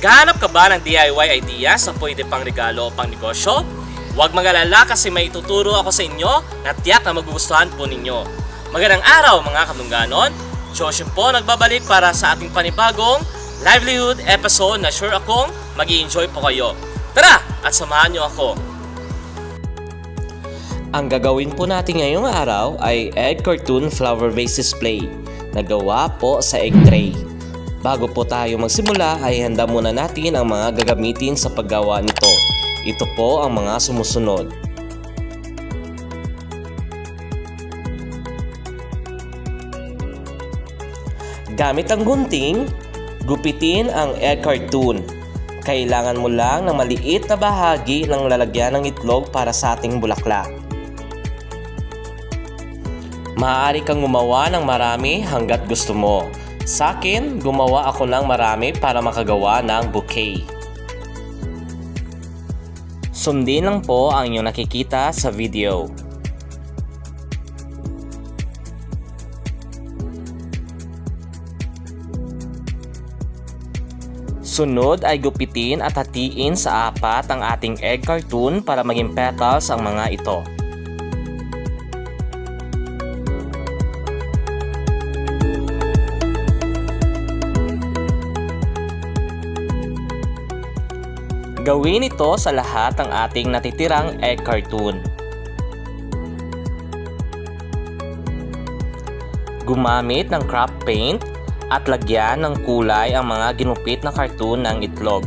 ka ba ng DIY ideas na pwede pang regalo o pang negosyo? Huwag magalala kasi may ituturo ako sa inyo na tiyak na magugustuhan po ninyo. Magandang araw mga katungganon! Joshua po nagbabalik para sa ating panibagong livelihood episode na sure akong mag enjoy po kayo. Tara at samahan niyo ako! Ang gagawin po natin ngayong araw ay egg cartoon flower vase display na gawa po sa egg tray. Bago po tayo magsimula ay handa muna natin ang mga gagamitin sa paggawa nito. Ito po ang mga sumusunod. Gamit ang gunting, gupitin ang egg cartoon. Kailangan mo lang ng maliit na bahagi ng lalagyan ng itlog para sa ating bulaklak. Maaari kang gumawa ng marami hanggat gusto mo. Sa akin, gumawa ako ng marami para makagawa ng bouquet. Sundin lang po ang inyong nakikita sa video. Sunod ay gupitin at hatiin sa apat ang ating egg cartoon para maging petals ang mga ito. Gawin ito sa lahat ng ating natitirang egg cartoon. Gumamit ng craft paint at lagyan ng kulay ang mga ginupit na cartoon ng itlog.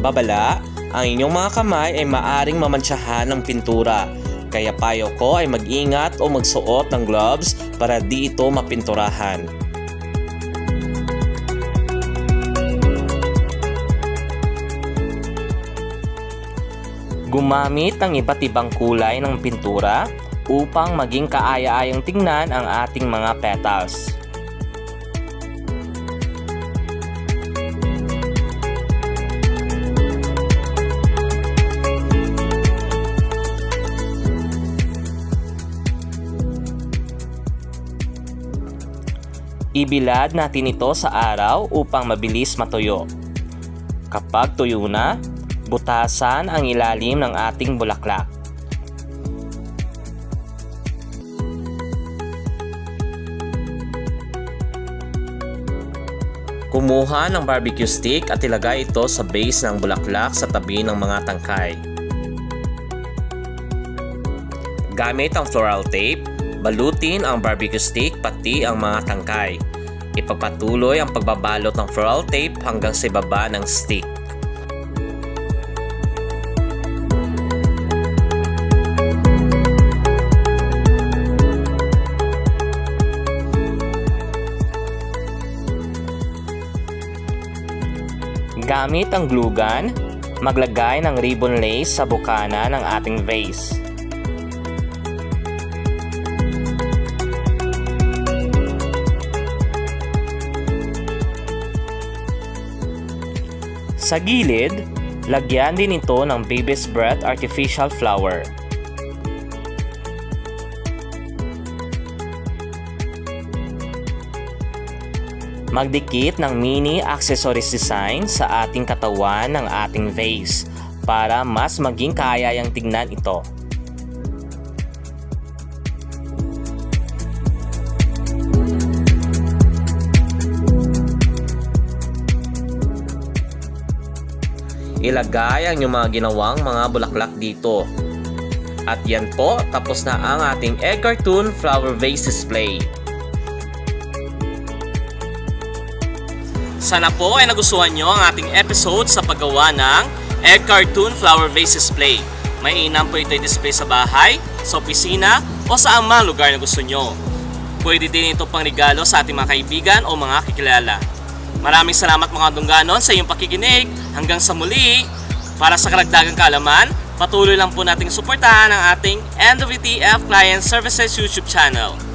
Babala, ang inyong mga kamay ay maaring mamantsahan ng pintura. Kaya payo ko ay mag-ingat o magsuot ng gloves para di ito mapinturahan. Gumamit ng iba't ibang kulay ng pintura upang maging kaaya-ayang tingnan ang ating mga petals. Ibilad natin ito sa araw upang mabilis matuyo. Kapag tuyo na, butasan ang ilalim ng ating bulaklak. Kumuha ng barbecue stick at ilagay ito sa base ng bulaklak sa tabi ng mga tangkay. Gamit ang floral tape, balutin ang barbecue stick pati ang mga tangkay. Ipagpatuloy ang pagbabalot ng floral tape hanggang sa baba ng stick. Gamit ang glue gun, maglagay ng ribbon lace sa bukana ng ating vase. Sa gilid, lagyan din ito ng baby's breath artificial flower. Magdikit ng mini accessories design sa ating katawan ng ating vase para mas maging kayayang tignan ito. Ilagay ang inyong mga ginawang mga bulaklak dito. At yan po, tapos na ang ating egg cartoon flower vase display. Sana po ay nagustuhan nyo ang ating episode sa paggawa ng Egg Cartoon Flower Vase Display. May inam po ito i-display sa bahay, sa opisina, o sa ang lugar na gusto nyo. Pwede din ito pang regalo sa ating mga kaibigan o mga kakilala. Maraming salamat mga dungganon sa iyong pakikinig. Hanggang sa muli, para sa karagdagang kaalaman, patuloy lang po nating suportahan ang ating NWTF Client Services YouTube channel.